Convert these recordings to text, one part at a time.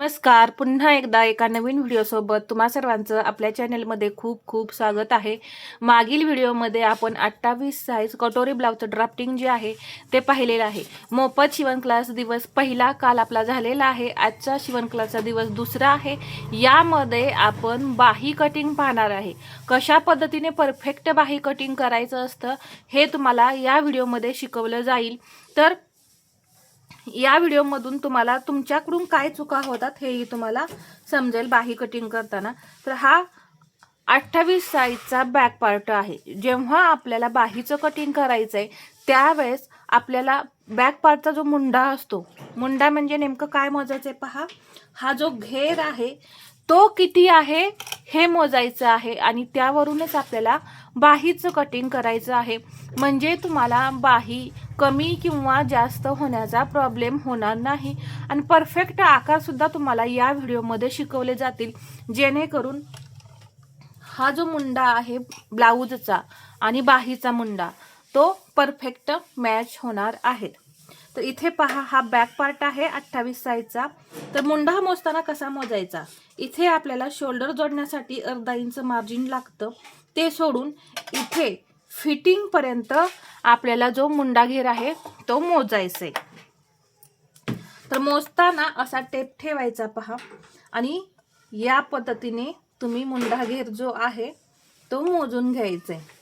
नमस्कार. पुन्हा एकदा एका नवीन व्हिडिओसोबत तुम्हा सर्वांचं आपल्या चॅनलमध्ये खूप खूप स्वागत आहे. मागील व्हिडिओमध्ये आपण अठ्ठावीस साईज कटोरी ब्लाउजचं ड्राफ्टिंग जे आहे ते पाहिलेलं आहे. मोफत शिवण क्लास दिवस पहिला काल आपला झालेला आहे. आजचा शिवण क्लासचा दिवस दुसरा आहे. यामध्ये आपण बाही कटिंग पाहणार आहे. कशा पद्धतीने परफेक्ट बाही कटिंग करायचं असतं हे तुम्हाला या व्हिडिओमध्ये शिकवलं जाईल. तर या व्हिडिओमधून तुम्हाला तुमच्याकडून काय चुका होतात हेही तुम्हाला समजेल बाही कटिंग करताना. तर हा अठ्ठावीस साईजचा बॅक पार्ट आहे. जेव्हा आपल्याला बाहीचं कटिंग करायचं आहे त्यावेळेस आपल्याला बॅक पार्टचा जो मुंडा असतो मुंडा म्हणजे नेमकं काय मोजायचं आहे पहा. हा जो घेर आहे तो किती आहे हे मोजायचं आहे आणि त्यावरूनच आपल्याला बाहीचं कटिंग करायचं आहे. म्हणजे तुम्हाला बाही कमी किंवा जास्त होण्याचा प्रॉब्लेम होणार नाही. आणि परफेक्ट आकारसुद्धा तुम्हाला या व्हिडिओमध्ये शिकवले जातील. जेणेकरून हा जो मुंडा आहे ब्लाऊजचा आणि बाहीचा मुंडा तो परफेक्ट मॅच होणार आहे. तर इथे पहा हा बॅक पार्ट आहे अठ्ठावीस साईजचा. तर मुंडा मोजताना कसा मोजायचा? इथे आपल्याला शोल्डर जोडण्यासाठी अर्धा इंच मार्जिन लागतं. ते सोडून इथे फिटिंगपर्यंत आपल्याला जो मुंडा घेर आहे तो मोजायचा. आहे तर मोजताना असा टेप ठेवायचा पहा. आणि या पद्धतीने तुम्ही मुंडा घेर जो आहे तो मोजून घ्यायचा. आहे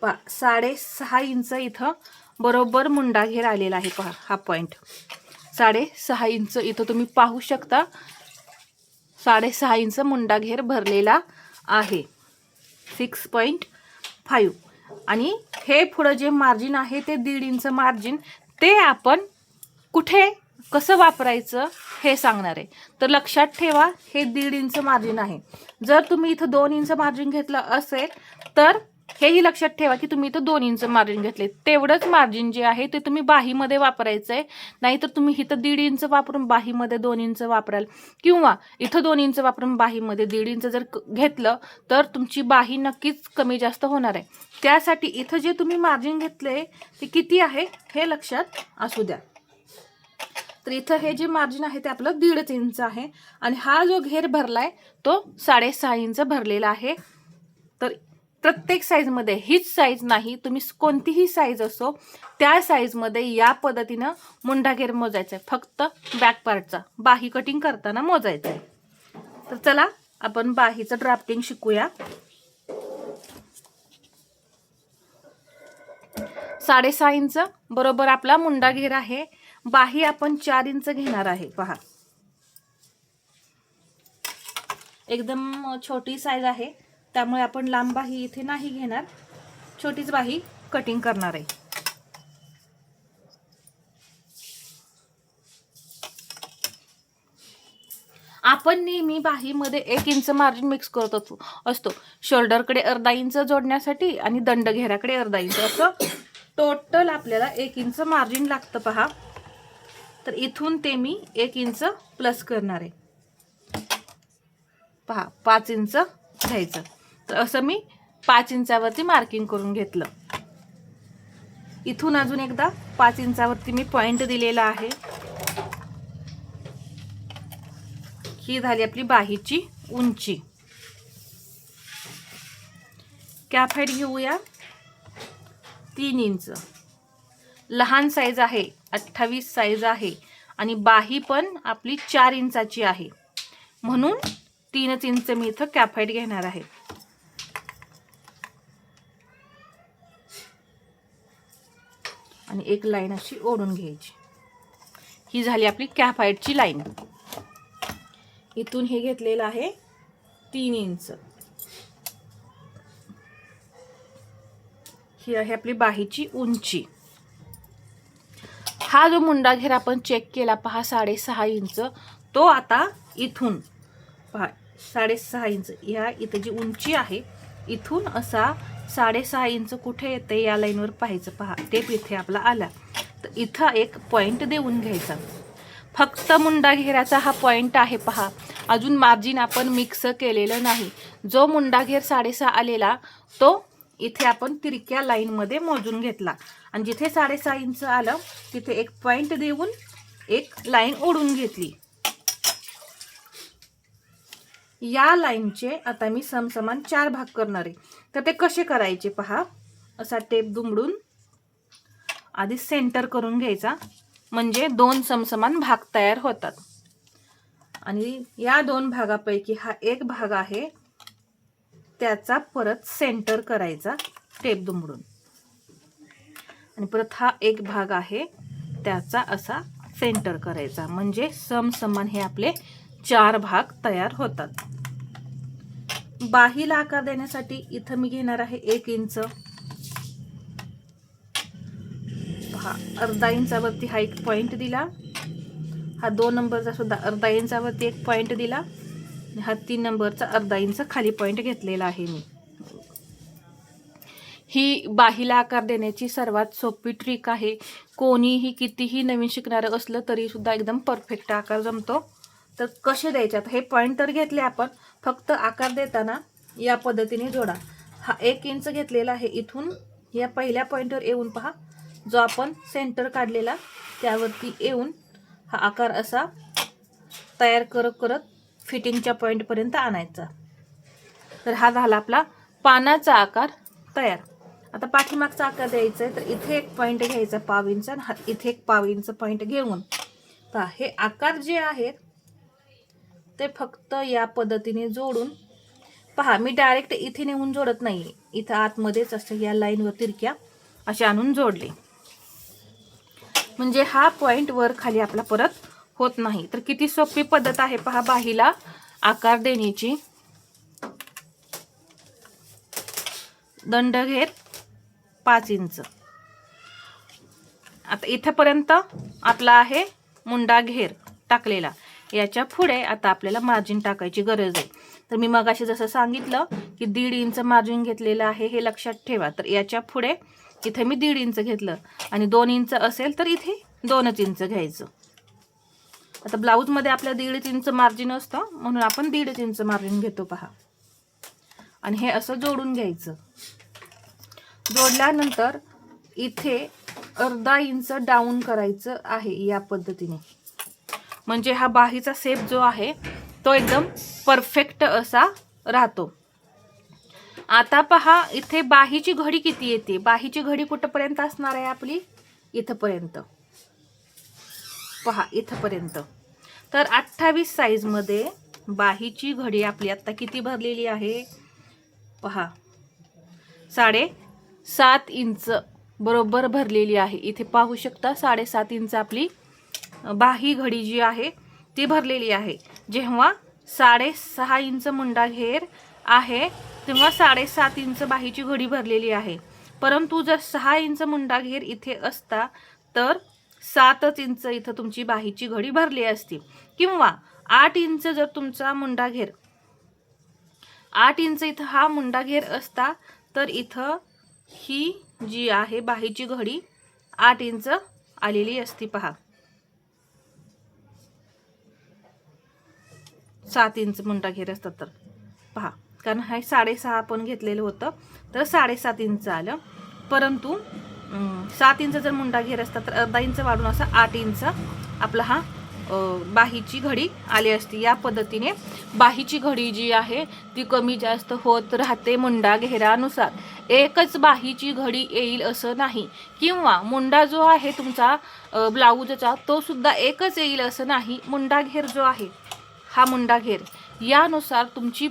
पा साडेसहा इंच इथं बरोबर मुंडा घेर आलेला आहे पहा हा पॉईंट साडेसहा इंच इथं तुम्ही पाहू शकता. साडेसहा इंच मुंडा घेर भरलेला आहे. सिक्स पॉईंट फाईव्ह आणि हे पुढं जे मार्जिन आहे ते दीड इंच मार्जिन ते आपण कुठे कसं वापरायचं हे सांगणार आहे. तर लक्षात ठेवा हे दीड इंच मार्जिन आहे. जर तुम्ही इथं दोन इंच मार्जिन घेतलं असेल तर हेही लक्षात ठेवा की तुम्ही इथं दोन इंच मार्जिन घेतले तेवढंच मार्जिन जे आहे ते तुम्ही बाहीमध्ये वापरायचं आहे नाहीतर तुम्ही इथं दीड इंच वापरून बाहीमध्ये दोन इंच वापराल. किंवा इथं दोन इंच वापरून बाहीमध्ये दीड इंच जर घेतलं तर तुमची बाही नक्कीच कमी जास्त होणार आहे. त्यासाठी इथं जे तुम्ही मार्जिन घेतले ते किती आहे हे लक्षात असू द्या. तर इथं हे जे मार्जिन आहे ते आपलं दीडच इंच आहे. आणि हा जो घेर भरलाय तो साडेसहा इंच भरलेला आहे. तर प्रत्येक साईजमध्ये हीच साईज नाही तुम्ही कोणतीही साईज असो त्या साईजमध्ये या पद्धतीनं मुंडा घेर मोजायचा आहे फक्त बॅक पार्टचा बाही कटिंग करताना मोजायचं आहे तर चला आपण बाहीचं ड्राफ्टिंग शिकूया. साडेसहा इंच बरोबर आपला मुंडा घेर आहे. बाही आपण चार इंच घेणार आहे पहा. एकदम छोटी साईज आहे. त्यामुळे आपण लांब बाही इथे नाही घेणार. छोटीच बाही कटिंग करणार आहे. आपण नेहमी बाहीमध्ये एक इंच मार्जिन मिक्स करत असतो असतो. शोल्डरकडे अर्धा इंच जोडण्यासाठी आणि दंड घेऱ्याकडे अर्धा इंच. असं टोटल आपल्याला एक इंच मार्जिन लागतं पहा. तर इथून ते मी एक इंच प्लस करणार आहे. पहा पाच इंच घ्यायचं. तर असं मी पाच इंचावरती मार्किंग करून घेतलं. इथून अजून एकदा पाच इंचावरती मी पॉइंट दिलेला आहे. ही झाली आपली बाहीची उंची. कॅप हाईट घेऊया. तीन इंच. लहान साईज आहे अठ्ठावीस साईज आहे आणि बाही पण आपली चार इंचाची आहे. म्हणून तीनच इंच मी इथं कॅप हाईट घेणार आहे. आणि एक लाईन अशी ओढून घ्यायची. ही झाली आपली कॅप हाईटची लाईन. इथून हे घेतलेलं आहे तीन इंच. ही आहे आपली बाहीची उंची. हा जो मुंडा घेर आपण चेक केला पहा साडेसहा इंच. तो आता इथून पहा साडेसहा इंच. ह्या इथं जी उंची आहे इथून असा साडेसहा इंच कुठे येते या लाईनवर पाहायचं पहा. टेप इथे आपला आला. तर इथं एक पॉईंट देऊन घ्यायचा. फक्त मुंडा घेराचा हा पॉईंट आहे पहा. अजून मार्जिन आपण मिक्स केलेलं नाही. जो मुंडा घेर साडेसहा आलेला तो इथे आपण तिरक्या लाईनमध्ये मोजून घेतला. आणि जिथे साडेसहा इंच आलं तिथे एक पॉईंट देऊन एक लाईन ओढून घेतली. या लाईनचे आता मी समसमान चार भाग करणार आहे. तर ते कसे करायचे पहा. असा टेप दुमडून आधी सेंटर करून घ्यायचा. म्हणजे दोन समसमान भाग तयार होतात. आणि या दोन भागापैकी हा एक भाग आहे त्याचा परत सेंटर करायचा टेप दुमडून. आणि परत हा एक भाग आहे त्याचा असा सेंटर करायचा. म्हणजे समसमान हे आपले चार भाग तयार होतात. बाहीला आकार देण्यासाठी इथं मी घेणार आहे एक इंच. हा अर्धा इंचावरती हा एक पॉइंट दिला. हा दोन नंबरचा सुद्धा अर्धा इंचावरती एक पॉइंट दिला. हा तीन नंबरचा अर्धा इंच खाली पॉइंट घेतलेला आहे मी. ही बाहीला आकार देण्याची सर्वात सोपी ट्रिक आहे. कोणीही कितीही नवीन शिकणारं असलं तरी सुद्धा एकदम परफेक्ट आकार जमतो. तर कसे द्यायच्यात हे पॉईंट तर घेतले आपण. फक्त आकार देताना या पद्धतीने जोडा. हा एक इंच घेतलेला आहे इथून. या पहिल्या पॉईंटवर येऊन पहा. जो आपण सेंटर काढलेला त्यावरती येऊन हा आकार असा तयार करत करत फिटिंगच्या पॉईंटपर्यंत आणायचा. तर हा झाला आपला पानाचा आकार तयार. आता पाठीमागचा आकार द्यायचा आहे तर इथे एक पॉईंट घ्यायचा पाव इंच आणि हा- इथे एक पाव इंच पॉईंट घेऊन. पहा हे आकार जे आहेत ते फक्त या पद्धतीने जोडून पहा मी डायरेक्ट इथे नेऊन जोडत नाही इथं आतमध्येच असं या लाईनवर तिरक्या असे आणून जोडले. म्हणजे हा पॉईंट वर खाली आपला परत होत नाही. तर किती सोपी पद्धत आहे पहा बाहीला आकार देण्याची. दंड घेर पाच इंच. आता इथेपर्यंत आपला आहे मुंडा घेर टाकलेला. याच्यापुढे आता आपल्याला मार्जिन टाकायची गरज आहे. तर मी मगाशी जसं सांगितलं की दीड इंच मार्जिन घेतलेलं आहे हे लक्षात ठेवा. तर याच्यापुढे इथे मी दीड इंच घेतलं आणि दोन इंच असेल तर इथे दोनच इंच घ्यायचं. आता ब्लाऊजमध्ये आपल्या दीड इंच मार्जिन असतं म्हणून आपण दीडच इंच मार्जिन घेतो पहा. आणि हे असं जोडून घ्यायचं. जोडल्यानंतर इथे अर्धा इंच डाऊन करायचं आहे या पद्धतीने. म्हणजे हा बाहीचा सेप जो आहे तो एकदम परफेक्ट असा राहतो. आता पहा इथे बाहीची घडी किती येते? बाहीची घडी कुठंपर्यंत असणार आहे आपली? इथंपर्यंत. पहा इथंपर्यंत. तर अठ्ठावीस साईजमध्ये बाहीची घडी आपली आत्ता किती भरलेली आहे? पहा. साडे सात इंच बरोबर भरलेली आहे. इथे पाहू शकता साडेसात इंच आपली बाही घडी जी आहे ती भरलेली आहे. जेव्हा साडेसहा इंच मुंडा घेर आहे तेव्हा साडेसात इंच बाहीची घडी भरलेली आहे. परंतु जर सहा इंच मुंडा घेर इथे असता तर सातच इंच इथं तुमची बाहीची घडी भरली असती. किंवा आठ इंच जर तुमचा मुंडा घेर आठ इंच इथं हा मुंडा घेर असता तर इथं ही जी आहे बाहीची घडी आठ इंच आलेली असती पहा. सात इंच मुंडा घेर असतात तर. पहा कारण हे साडेसहा आपण घेतलेलं होतं तर साडेसात इंच आलं. परंतु सात इंच जर मुंडा घेर असता तर अर्धा इंच वाढून असा आठ इंच आपला हा बाहीची घडी आली असती. या पद्धतीने बाहीची घडी जी आहे ती कमी जास्त होत राहते मुंडा घेरानुसार. एकच बाहीची घडी येईल असं नाही. किंवा मुंडा जो आहे तुमचा ब्लाऊजचा तो सुद्धा एकच येईल असं नाही. मुंडा घेर जो आहे हा मुंडा घेर. यानुसार तुमची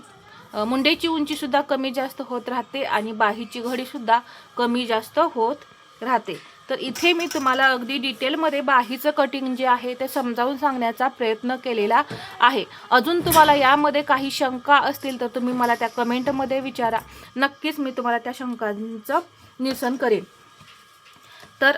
मुंडेची उंचीसुद्धा कमी जास्त होत राहते आणि बाहीची घडीसुद्धा कमी जास्त होत राहते. तर इथे मी तुम्हाला अगदी डिटेलमध्ये बाहीचं कटिंग जे आहे ते समजावून सांगण्याचा प्रयत्न केलेला आहे. अजून तुम्हाला यामध्ये काही शंका असतील तर तुम्ही मला त्या कमेंटमध्ये विचारा. नक्कीच मी तुम्हाला त्या शंकांचं निरसन करेन. तर